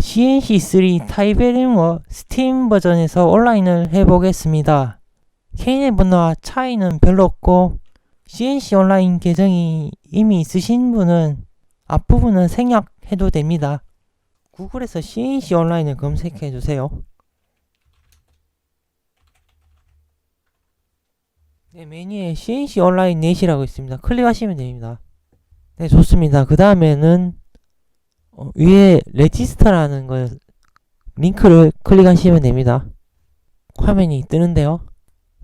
CNC3 타이베리머 스팀 버전에서 온라인을 해보겠습니다. 개인의 분노와 차이는 별로 없고 CNC 온라인 계정이 이미 있으신 분은 앞부분은 생략해도 됩니다. 구글에서 CNC 온라인을 검색해 주세요. 네, 메뉴에 CNC 온라인 넷이라고 있습니다. 클릭하시면 됩니다. 네, 좋습니다. 그 다음에는 어, 위에 레지스터라는 걸 링크를 클릭하시면 됩니다. 화면이 뜨는데요.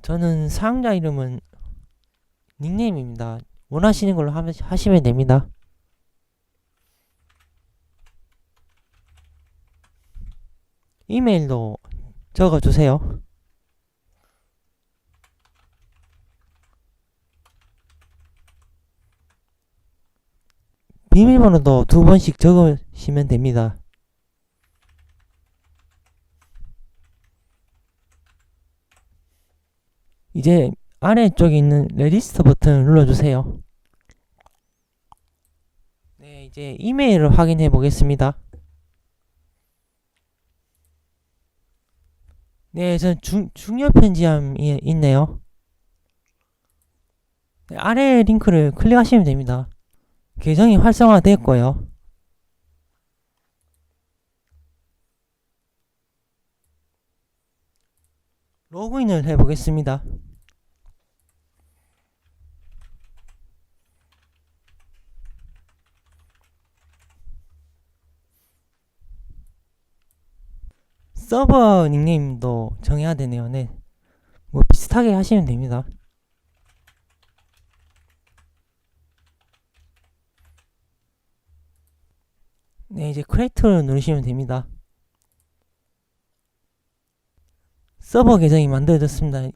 저는 사용자 이름은 닉네임입니다. 원하시는 걸로 하면, 하시면 됩니다. 이메일도 적어주세요. 비밀번호도 두 번씩 적으시면 됩니다. 이제 아래쪽에 있는 레지스터 버튼을 눌러주세요. 네, 이제 이메일을 확인해 보겠습니다. 네, 전 중, 중요 편지함이 있네요. 네, 아래 링크를 클릭하시면 됩니다. 계정이 활성화되었고요. 로그인을 해보겠습니다. 서버 닉네임도 정해야 되네요. 네. 뭐 비슷하게 하시면 됩니다. 네, 이제 크레이트를 누르시면 됩니다. 서버 계정이 만들어졌습니다.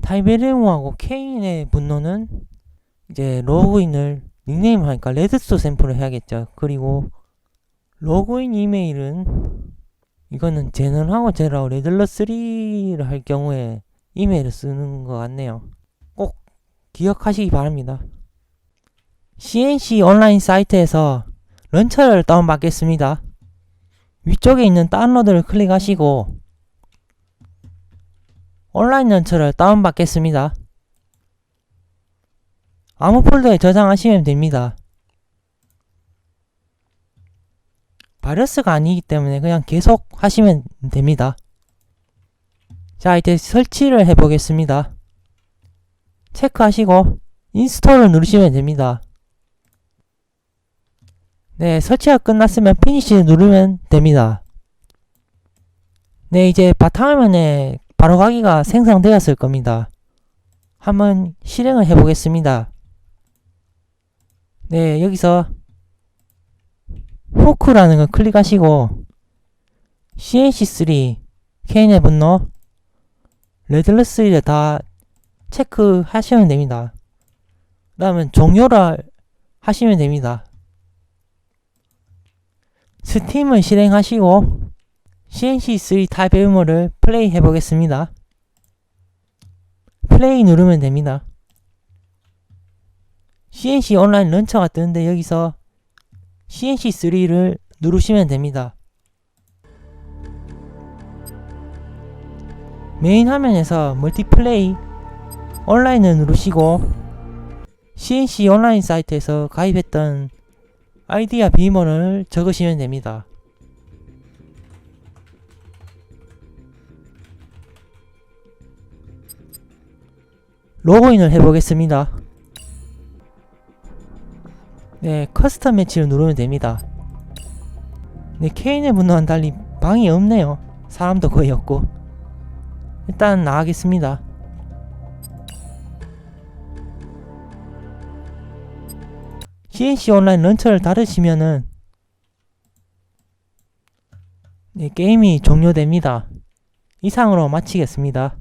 타이베리움하고 케인의 분노는 이제 로그인을 닉네임 하니까 레드스토 샘플을 해야겠죠. 그리고 로그인 이메일은 이거는 제너하고 제라고 레들러3를 할 경우에 이메일을 쓰는 것 같네요. 꼭 기억하시기 바랍니다. CNC 온라인 사이트에서 런처를 다운받겠습니다. 위쪽에 있는 다운로드를 클릭하시고 온라인 런처를 다운받겠습니다. 아무 폴더에 저장하시면 됩니다. 바이러스가 아니기 때문에 그냥 계속 하시면 됩니다. 자 이제 설치를 해보겠습니다. 체크하시고 인스톨을 누르시면 됩니다. 네, 설치가 끝났으면 피니시 누르면 됩니다. 네, 이제 바탕화면에 바로 가기가 생성되었을 겁니다. 한번 실행을 해보겠습니다. 네, 여기서 포크라는 걸 클릭하시고 CNC3, 케인의 분노, 레드레스를 다 체크하시면 됩니다. 그 다음에 종료를 하시면 됩니다. 스팀을 실행하시고 CNC3 타입 메모를 플레이 해보겠습니다. 플레이 누르면 됩니다. CNC 온라인 런처가 뜨는데 여기서 CNC3를 누르시면 됩니다. 메인 화면에서 멀티플레이 온라인을 누르시고 CNC 온라인 사이트에서 가입했던 아이디와 비밀번호를 적으시면 됩니다. 로그인을 해보겠습니다. 네, 커스텀 매치를 누르면 됩니다. 네, 케인의 분노와는 달리 방이 없네요. 사람도 거의 없고. 일단 나가겠습니다. CNC 온라인 런처를 닫으시면은 네, 게임이 종료됩니다. 이상으로 마치겠습니다.